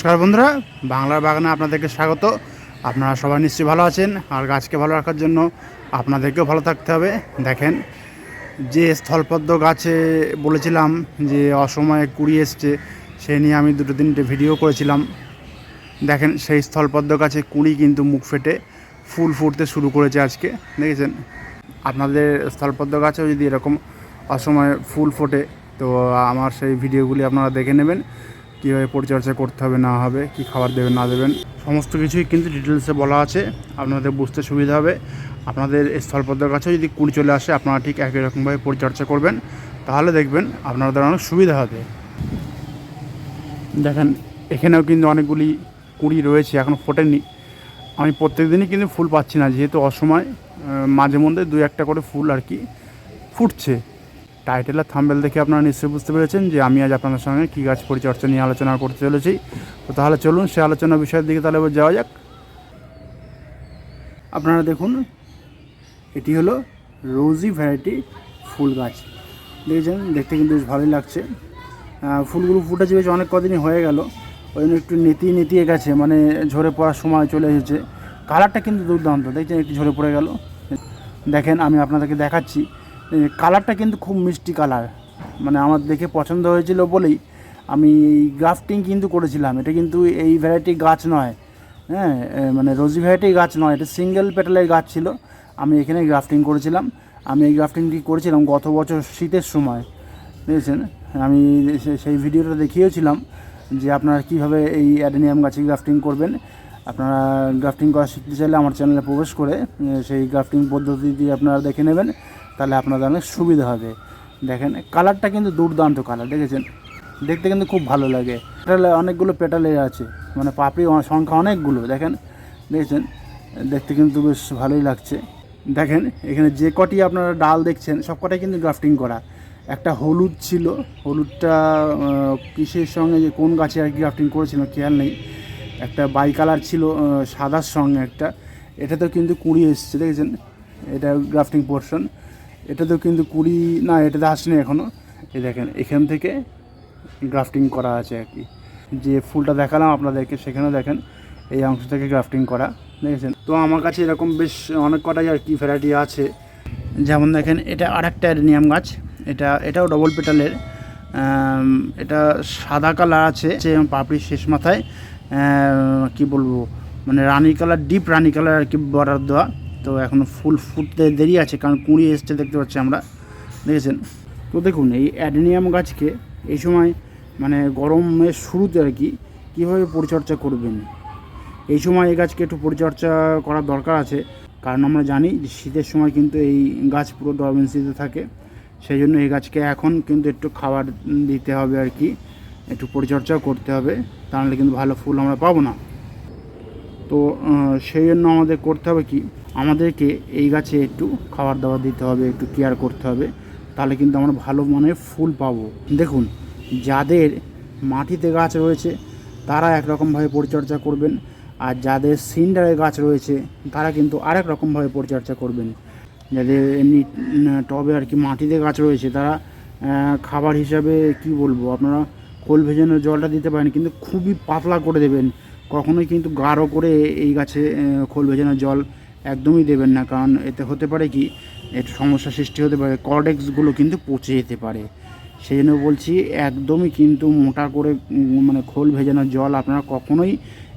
নমস্কার বন্ধুরা, বাংলার বাগানে আপনাদেরকে স্বাগত। আপনারা সবাই নিশ্চয়ই ভালো আছেন, আর গাছকে ভালো রাখার জন্য আপনাদেরকেও ভালো থাকতে হবে। দেখেন, যে স্থলপদ্ম গাছে বলেছিলাম যে অসময়ে কুড়ি এসছে, সে নিয়ে আমি দুটো তিনটে ভিডিও করেছিলাম। দেখেন, সেই স্থলপদ্ম গাছে কুড়ি কিন্তু মুখ ফেটে ফুল ফুটতে শুরু করেছে আজকে, দেখেছেন? আপনাদের স্থলপদ্ম গাছেও যদি এরকম অসময়ে ফুল ফোটে, তো আমার সেই ভিডিওগুলি আপনারা দেখে নেবেন। কীভাবে পরিচর্যা করতে হবে, না হবে, কী খাবার দেবেন, না দেবেন, সমস্ত কিছুই কিন্তু ডিটেলসে বলা আছে। আপনাদের বুঝতে সুবিধা হবে। আপনাদের এই স্থলপদ্ম গাছেও যদি কুড়ি চলে আসে, আপনারা ঠিক একই রকমভাবে পরিচর্যা করবেন। তাহলে দেখবেন আপনাদের অনেক সুবিধা হবে। দেখেন, এখানেও কিন্তু অনেকগুলি কুড়ি রয়েছে, এখন ফোটেনি। আমি প্রত্যেক দিনই কিন্তু ফুল পাচ্ছি না, যেহেতু অসময় মাঝে মধ্যে দু একটা করে ফুল আর কি ফুটছে। টাইটেল আর থাম্বেল দেখে আপনারা নিশ্চয়ই বুঝতে পেরেছেন যে আমি আজ আপনাদের সঙ্গে কী গাছ পরিচর্যা নিয়ে আলোচনা করতে চলেছি। তো তাহলে চলুন সে আলোচনা বিষয়ের দিকে তাহলে এবার যাওয়া যাক। আপনারা দেখুন, এটি হলো রোজি ভ্যারাইটি ফুল গাছ। দেখেছেন? দেখতে কিন্তু বেশ ভালোই লাগছে। ফুলগুলো ফুটেছে বেশ অনেক কদিনই হয়ে গেল। ওই জন্য একটু নেতিয়ে নেতিয়ে গেছে মানে ঝরে পড়ার সময় চলে এসেছে। কালারটা কিন্তু দুর্দান্ত। দেখছেন? একটু ঝরে পড়ে গেল। দেখেন, আমি আপনাদেরকে দেখাচ্ছি। কালারটা কিন্তু খুব মিষ্টি কালার। মানে আমার দেখে পছন্দ হয়েছিল বলেই আমি গ্রাফটিং কিন্তু করেছিলাম। এটা কিন্তু এই ভ্যারাইটি গাছ নয়। হ্যাঁ মানে রোজি ভ্যারাইটি গাছ নয়। এটা সিঙ্গেল পেটালের গাছ ছিল। আমি এখানে গ্রাফটিং করেছিলাম। আমি এই গ্রাফটিংটি করেছিলাম গত বছর শীতের সময়। বুঝেছেন? আমি সেই ভিডিওটা দেখিয়েছিলাম যে আপনারা কীভাবে এই অ্যাডেনিয়াম গাছে গ্রাফটিং করবেন। আপনারা গ্রাফটিং করা শিখতে চাইলে আমার চ্যানেলে প্রবেশ করে সেই গ্রাফটিং পদ্ধতিটি আপনারা দেখে নেবেন। তাহলে আপনাদের অনেক সুবিধা হবে। দেখেন, কালারটা কিন্তু দুর্দান্ত কালার, দেখেছেন? দেখতে কিন্তু খুব ভালো লাগে। পেটালে অনেকগুলো পেটালে আছে মানে পাপড়ি সংখ্যা অনেকগুলো, দেখেন? দেখেছেন? দেখতে কিন্তু বেশ ভালোই লাগছে। দেখেন, এখানে যে কটি আপনারা ডাল দেখছেন, সব কটাই কিন্তু গ্রাফটিং করা। একটা হলুদ ছিল, হলুদটা কিসের সঙ্গে যে কোন গাছে আর কি গ্রাফটিং করেছিল খেয়াল নেই। একটা বাই কালার ছিল সাদার সঙ্গে একটা। এটাতেও কিন্তু কুড়ি এসছে, দেখেছেন? এটা গ্রাফটিং পোর্শন। এটাতেও কিন্তু কুড়ি, না এটাতে আসেনি এখনও এই দেখেন, এখান থেকে গ্রাফটিং করা আছে আর কি। যে ফুলটা দেখালাম আপনাদেরকে, সেখানেও দেখেন, এই অংশ থেকে গ্রাফটিং করা, দেখেছেন? তো আমার কাছে এরকম বেশ অনেক কটাই আর কি ভ্যারাইটি আছে। যেমন দেখেন, এটা আরেকটা অ্যাডেনিয়াম গাছ। এটা, এটাও ডবল পেটালের এটা সাদা কালার আছে, যে পাপড়ির শেষ মাথায় কি বলব? মানে rani colour deep rani colour আর কি বর্ডার দেওয়া। তো এখনও ফুল ফুটতে দেরি আছে, কারণ কুঁড়ি এসছে দেখতে পাচ্ছি আমরা। দেখেছেন? তো দেখুন, এই অ্যাডেনিয়াম গাছকে এই সময় মানে গরমের শুরুতে আর কি কীভাবে পরিচর্যা করবেন? এই সময় এই গাছকে একটু পরিচর্যা করার দরকার আছে, কারণ আমরা জানি যে শীতের সময় কিন্তু এই গাছ পুরো ডরমেন্সিতে থাকে, সেই জন্য এই গাছকে এখন কিন্তু একটু খাবার দিতে হবে আর কি, একটু পরিচর্যাও করতে হবে, তাহলে কিন্তু ভালো ফুল আমরা পাবো না। তো সেই জন্য আমাদের করতে হবে কি, আমাদেরকে এই গাছে একটু খাবার দাবার দিতে হবে, একটু কেয়ার করতে হবে, তাহলে কিন্তু আমরা ভালো মানের ফুল পাবো। দেখুন, যাদের মাটিতে গাছ রয়েছে, তারা একরকমভাবে পরিচর্যা করবেন, আর যাদের সিন্ডারে গাছ রয়েছে, তারা কিন্তু আরেক রকমভাবে পরিচর্যা করবেন। যাদের এমনি টবে আর কি মাটিতে গাছ রয়েছে, তারা খাবার হিসাবে কি বলব, আপনারা কোল ভেজানো জলটা দিতে পারেন, কিন্তু খুবই পাতলা করে দেবেন। কখনোই কিন্তু গাঢ় করে এই গাছে খোল ভেজানো জল একদমই দেবেন না। কারণ এতে হতে পারে কি, একটু সমস্যা সৃষ্টি হতে পারে, কর্ডেক্সগুলো কিন্তু পচে যেতে পারে। সেই জন্য বলছি, একদমই কিন্তু মোটা করে মানে খোল ভেজানো জল আপনারা কখনোই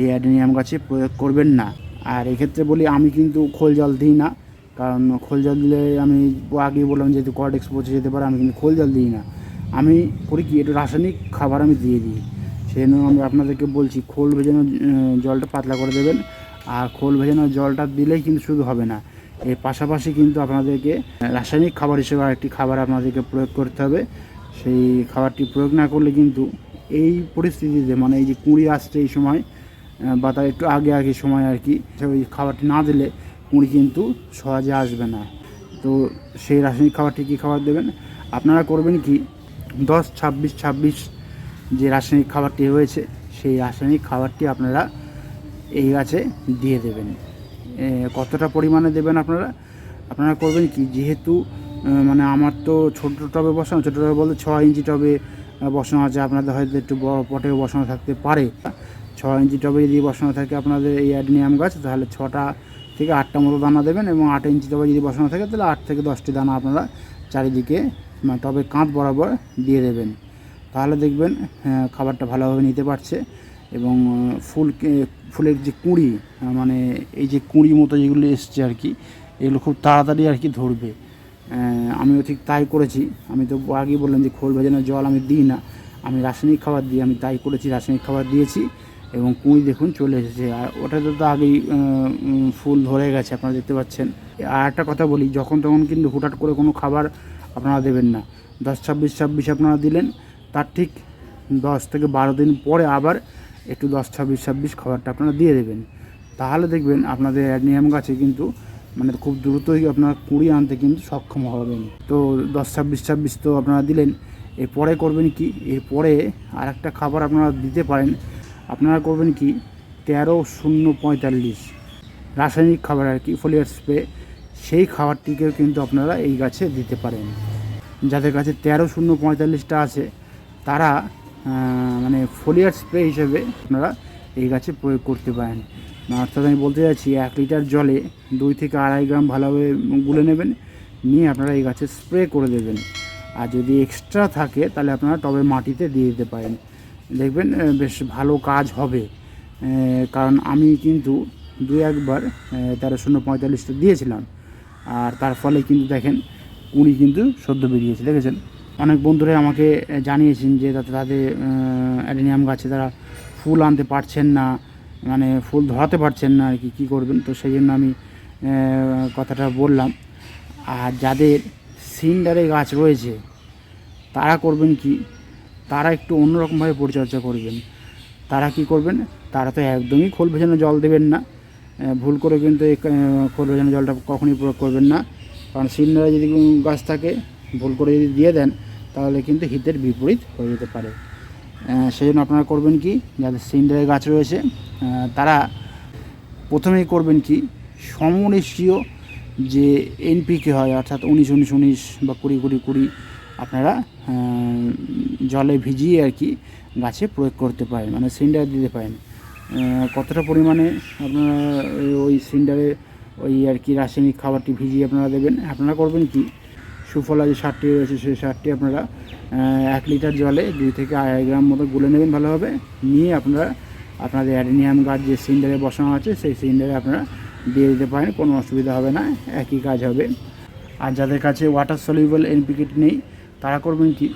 এই অ্যাডেনিয়াম গাছে প্রয়োগ করবেন না। আর এক্ষেত্রে বলি, আমি কিন্তু খোল জল দিই না। কারণ খোল জল দিলে আমি আগে বললাম, যেহেতু কর্ডেক্স পচে যেতে পারে, আমি কিন্তু খোল জল দিই না। আমি করি কি, একটু রাসায়নিক খাবার আমি দিয়ে দিই। সেই জন্য আমি আপনাদেরকে বলছি, খোল ভেজানো জলটা পাতলা করে দেবেন। আর খোল ভেজানো জলটা দিলেই কিন্তু শুধু হবে না। এর পাশাপাশি কিন্তু আপনাদেরকে রাসায়নিক খাবার হিসেবে আরেকটি খাবার আপনাদেরকে প্রয়োগ করতে হবে। সেই খাবারটি প্রয়োগ না করলে কিন্তু এই পরিস্থিতিতে মানে এই যে কুঁড়ি আসছে এই সময় বা তার একটু আগে আগে সময় আর কি ওই খাবারটি না দিলে কুঁড়ি কিন্তু সহজে আসবে না। তো সেই রাসায়নিক খাবারটি কী খাবার দেবেন? আপনারা করবেন কি, দশ, ছাব্বিশ ছাব্বিশ যে রাসায়নিক খাবারটি রয়েছে, সেই রাসায়নিক খাবারটি আপনারা এই গাছে দিয়ে দেবেন। কতটা পরিমাণে দেবেন আপনারা? আপনারা করবেন কি, যেহেতু মানে আমার তো ছোটো টবে বসানো, ছোটো টবে বলতে ছ ইঞ্চি টবে বসানো আছে, আপনাদের হয়তো একটু বড় পটে বসানো থাকতে পারে। ছ ইঞ্চি টবে যদি বসানো থাকে আপনাদের এই অ্যাডনিয়াম গাছ, তাহলে ছটা থেকে আটটা মতো দানা দেবেন এবং আট ইঞ্চি টবে যদি বসানো থাকে, তাহলে আট থেকে দশটি দানা আপনারা চারিদিকে মানে টবে কাঁধ বরাবর দিয়ে দেবেন। তাহলে দেখবেন আহ, খাবারটা ভালোভাবে নিতে পারছে এবং ফুল ফুলের যে কুঁড়ি মানে এই যে কুঁড়ি মতো যেগুলো এসছে আর কি এগুলো খুব তাড়াতাড়ি আর কি ধরবে। আমিও ঠিক তাই করেছি। আমি তো আগেই বললাম যে খোল ভেজানো জল আমি দিই না। আমি রাসায়নিক খাবার দিই আমি তাই করেছি রাসায়নিক খাবার দিয়েছি এবং কুঁড়ি দেখুন চলে এসেছে। আর ওটাতে তো আগেই ফুল ধরে গেছে আপনারা দেখতে পাচ্ছেন। আর একটা কথা বলি যখন তখন কিন্তু হুটহাট করে কোনো খাবার আপনারা দেবেন না। দশ ছাব্বিশ ছাব্বিশ আপনারা দিলেন তার ঠিক দশ থেকে বারো দিন পরে আবার একটু দশ, ছাব্বিশ ছাব্বিশ খাবারটা আপনারা দিয়ে দেবেন। তাহলে দেখবেন আপনাদের অ্যাডনিয়াম গাছে কিন্তু মানে খুব দ্রুতই আপনারা কুড়ি আনতে কিন্তু সক্ষম হবেন। তো দশ, ছাব্বিশ ছাব্বিশ তো আপনারা দিলেন। এরপরে করবেন কি? এরপরে আর একটা খাবার আপনারা দিতে পারেন। আপনারা করবেন কি? তেরো, শূন্য, পঁয়তাল্লিশ রাসায়নিক খাবার আর কি ফোলিয়ার স্প্রে সেই খাবারটিকেও কিন্তু আপনারা এই গাছে দিতে পারেন। যাদের কাছে তেরো, শূন্য, পঁয়তাল্লিশটা আছে তারা মানে ফোলিয়ার স্প্রে হিসেবে আপনারা এই গাছে প্রয়োগ করতে পারেন। অর্থাৎ আমি বলতে চাইছি, এক লিটার জলে দুই থেকে আড়াই গ্রাম ভালোভাবে গুলে নেবেন, নিয়ে আপনারা এই গাছে স্প্রে করে দেবেন। আর যদি এক্সট্রা থাকে, তাহলে আপনারা টবে মাটিতে দিয়ে দিতে পারেন। দেখবেন বেশ ভালো কাজ হবে। কারণ আমি কিন্তু দু একবার তেরো শূন্য পঁয়তাল্লিশটা দিয়েছিলাম। আর তার ফলে কিন্তু দেখেন কুড়ি কিন্তু সদ্য বেরিয়েছে, দেখেছেন? অনেক বন্ধুরাই আমাকে জানিয়েছেন যে তাতে তাদের অ্যাডেনিয়াম গাছে তারা ফুল আনতে পারছেন না মানে ফুল ধরাতে পারছেন না আর কি, কী করবেন? তো সেই জন্য আমি কথাটা বললাম। আর যাদের সিন্ডারে গাছ রয়েছে, তারা করবেন কি? তারা একটু অন্যরকমভাবে পরিচর্যা করবেন। তারা কি করবেন? তারা তো একদমই খোল ভেজানো জল দেবেন না। ভুল করে কিন্তু এই খোল ভেজানো জলটা কখনই প্রয়োগ করবেন না। কারণ সিন্ডারে যদি গাছ থাকে ভুল করে যদি দিয়ে দেন, তাহলে কিন্তু হিতের বিপরীত হয়ে যেতে পারে। সেই জন্য আপনারা করবেন কি, যাদের সিন্ডারে গাছ রয়েছে তারা প্রথমেই করবেন কি সমরেশীয় যে এনপিকে হয়, অর্থাৎ উনিশ উনিশ উনিশ বা কুড়ি কুড়ি কুড়ি, আপনারা জলে ভিজিয়ে আর কি গাছে প্রয়োগ করতে পারেন মানে সিন্ডার দিতে পারেন। কতটা পরিমাণে আপনারা ওই- সিন্ডারে ওই আর কি রাসায়নিক খাবারটি ভিজিয়ে আপনারা দেবেন, আপনারা করবেন কি সুফলা যে সারটি রয়েছে, সেই সারটি আপনারা এক লিটার জলে দুই থেকে আড়াই গ্রাম মতো গুলে নেবেন ভালোভাবে। নিয়ে আপনারা, আপনাদের অ্যাডেনিয়াম গাছ যে সিলিন্ডারে বসানো আছে, সেই সিলিন্ডারে আপনারা দিয়ে দিতে পারেন, কোনো অসুবিধা হবে না, একই কাজ হবে। আর যাদের কাছে ওয়াটার সলিউবল এনপিকেট নেই, তারা করবেন কি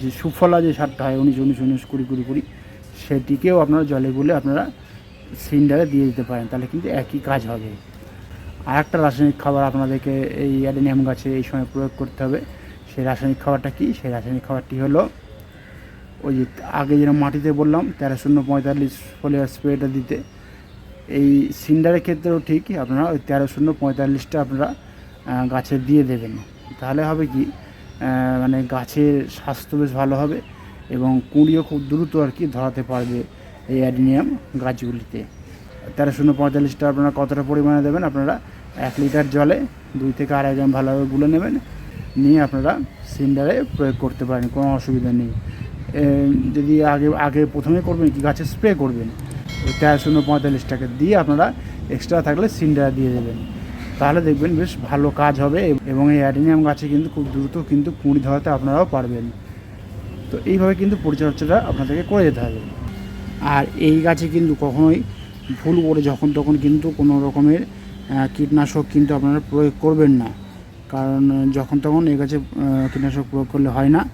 যে সুফলা যে সারটা হয়, উনিশ উনিশ উনিশ, কুড়ি কুড়ি কুড়ি, সেটিকেও আপনারা জলে গুলে আপনারা সিলিন্ডারে দিয়ে দিতে পারেন, তাহলে কিন্তু একই কাজ হবে। আর একটা রাসায়নিক খাবার আপনাদেরকে এই অ্যাডেনিয়াম গাছে এই সময় প্রয়োগ করতে হবে। সেই রাসায়নিক খাবারটা কি? সেই রাসায়নিক খাবারটি হলো ওই যে আগে যেরকম মাটিতে বললাম তেরো শূন্য পঁয়তাল্লিশ ফোলিয়ার স্প্রেটা দিতে। এই সিন্ডারের ক্ষেত্রেও ঠিক, আপনারা ওই তেরো শূন্য পঁয়তাল্লিশটা আপনারা গাছে দিয়ে দেবেন। তাহলে হবে কি মানে গাছের স্বাস্থ্য বেশ ভালো হবে এবং কুঁড়িও খুব দ্রুত আর কি ধরাতে পারবে এই অ্যাডিনিয়াম গাছগুলিতে। তেরো শূন্য পঁয়তাল্লিশটা আপনারা কতটা পরিমাণে দেবেন আপনারা এক লিটার জলে দুই থেকে আড়াই গ্রাম ভালোভাবে গুলে নেবেন। নিয়ে আপনারা সিন্ডারে প্রয়োগ করতে পারেন, কোনো অসুবিধা নেই। যদি আগে আগে প্রথমে করবেন, কি গাছে স্প্রে করবেন, ওই তেরো শূন্য পঁয়তাল্লিশটাকে দিয়ে আপনারা এক্সট্রা থাকলে সিন্ডার দিয়ে দেবেন। তাহলে দেখবেন বেশ ভালো কাজ হবে এবং এই অ্যাডিনিয়াম গাছে কিন্তু খুব দ্রুত কিন্তু কুঁড়ি ধরাতে আপনারাও পারবেন। তো এইভাবে কিন্তু পরিচর্যাটা আপনাদেরকে করে যেতে হবে। আর এই গাছে কিন্তু কখনোই ভুল করে যখন তখন কিন্তু কোনো রকমের কীটনাশক কিন্তু আপনারা প্রয়োগ করবেন না। কারণ যখন তখন এ গাছে কীটনাশক প্রয়োগ করলে হয় না।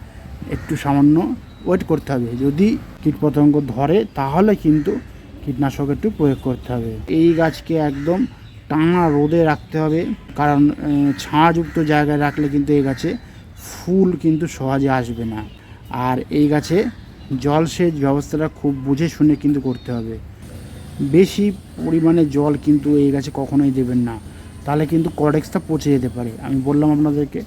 একটু সামান্য ওয়েট করতে হবে। যদি কীটপতঙ্গ ধরে তাহলে কিন্তু কীটনাশক একটু প্রয়োগ করতে হবে। এই গাছকে একদম টানা রোদে রাখতে হবে। কারণ আহ, ছায়াযুক্ত জায়গায় রাখলে কিন্তু এই গাছে ফুল কিন্তু সহজে আসবে না। আর এই গাছে জলসেচ ব্যবস্থাটা খুব বুঝে শুনে কিন্তু করতে হবে। বেশি পরিমাণে জল কিন্তু এই গাছে কখনোই দেবেন না। তাহলে কিন্তু কডেক্সটা পচে যেতে পারে। আমি বললাম আপনাদেরকে।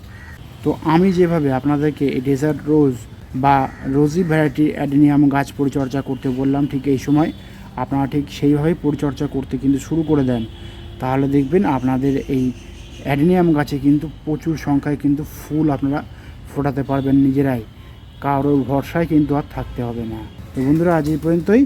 তো আমি যেভাবে আপনাদেরকে এই ডেজার্ট রোজ বা রোজি ভ্যারাইটি অ্যাডেনিয়াম গাছ পরিচর্যা করতে বললাম ঠিক এই সময়, আপনারা ঠিক সেইভাবেই পরিচর্যা করতে কিন্তু শুরু করে দেন। তাহলে দেখবেন আপনাদের এই অ্যাডেনিয়াম গাছে কিন্তু প্রচুর সংখ্যায় কিন্তু ফুল আপনারা ফোটাতে পারবেন নিজেরাই। কারোর ভরসায় কিন্তু আর থাকতে হবে না। তো বন্ধুরা, আজ এই পর্যন্তই।